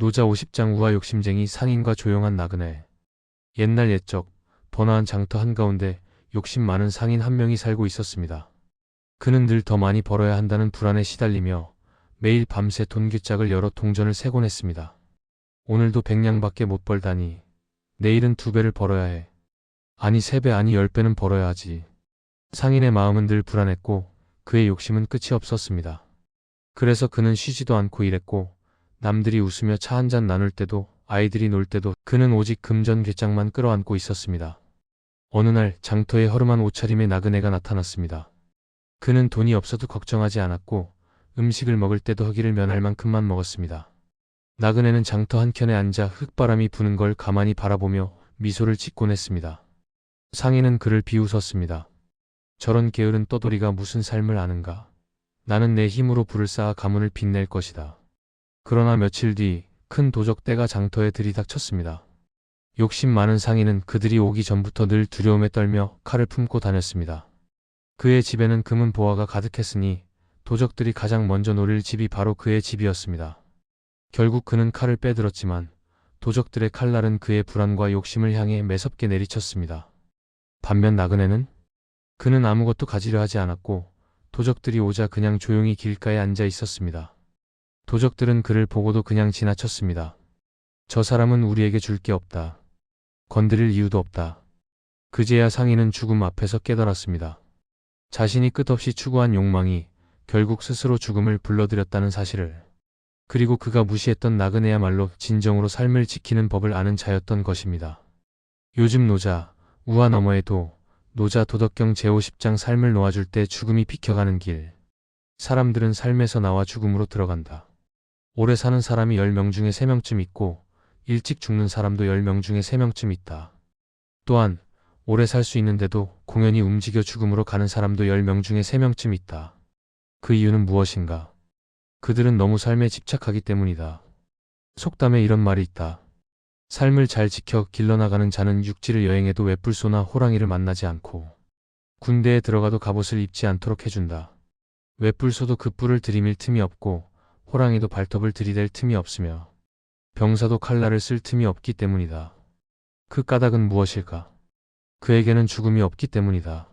노자 50장 우화 욕심쟁이 상인과 조용한 나그네. 옛날 옛적 번화한 장터 한가운데 욕심 많은 상인 한 명이 살고 있었습니다. 그는 늘 더 많이 벌어야 한다는 불안에 시달리며 매일 밤새 돈귀짝을 열어 동전을 세곤 했습니다. 오늘도 백냥밖에 못 벌다니 내일은 두 배를 벌어야 해. 아니 세 배 아니 열 배는 벌어야 하지. 상인의 마음은 늘 불안했고 그의 욕심은 끝이 없었습니다. 그래서 그는 쉬지도 않고 일했고 남들이 웃으며 차 한 잔 나눌 때도 아이들이 놀 때도 그는 오직 금전 괴짝만 끌어안고 있었습니다. 어느 날 장터에 허름한 옷차림의 나그네가 나타났습니다. 그는 돈이 없어도 걱정하지 않았고 음식을 먹을 때도 허기를 면할 만큼만 먹었습니다. 나그네는 장터 한켠에 앉아 흙바람이 부는 걸 가만히 바라보며 미소를 짓곤 했습니다. 상인은 그를 비웃었습니다. 저런 게으른 떠돌이가 무슨 삶을 아는가. 나는 내 힘으로 불을 쌓아 가문을 빛낼 것이다. 그러나 며칠 뒤 큰 도적대가 장터에 들이닥쳤습니다. 욕심 많은 상인은 그들이 오기 전부터 늘 두려움에 떨며 칼을 품고 다녔습니다. 그의 집에는 금은 보화가 가득했으니 도적들이 가장 먼저 노릴 집이 바로 그의 집이었습니다. 결국 그는 칼을 빼들었지만 도적들의 칼날은 그의 불안과 욕심을 향해 매섭게 내리쳤습니다. 반면 나그네는 그는 아무것도 가지려 하지 않았고 도적들이 오자 그냥 조용히 길가에 앉아 있었습니다. 도적들은 그를 보고도 그냥 지나쳤습니다. 저 사람은 우리에게 줄 게 없다. 건드릴 이유도 없다. 그제야 상인은 죽음 앞에서 깨달았습니다. 자신이 끝없이 추구한 욕망이 결국 스스로 죽음을 불러들였다는 사실을. 그리고 그가 무시했던 나그네야말로 진정으로 삶을 지키는 법을 아는 자였던 것입니다. 요즘 노자, 우화 너머에도 노자 도덕경 제50장 삶을 놓아줄 때 죽음이 비켜가는 길. 사람들은 삶에서 나와 죽음으로 들어간다. 오래 사는 사람이 10명 중에 3명쯤 있고 일찍 죽는 사람도 10명 중에 3명쯤 있다. 또한 오래 살 수 있는데도 공연히 움직여 죽음으로 가는 사람도 10명 중에 3명쯤 있다. 그 이유는 무엇인가? 그들은 너무 삶에 집착하기 때문이다. 속담에 이런 말이 있다. 삶을 잘 지켜 길러나가는 자는 육지를 여행해도 외뿔소나 호랑이를 만나지 않고 군대에 들어가도 갑옷을 입지 않도록 해준다. 외뿔소도 그 뿔을 들이밀 틈이 없고 호랑이도 발톱을 들이댈 틈이 없으며 병사도 칼날을 쓸 틈이 없기 때문이다. 그 까닭은 무엇일까? 그에게는 죽음이 없기 때문이다.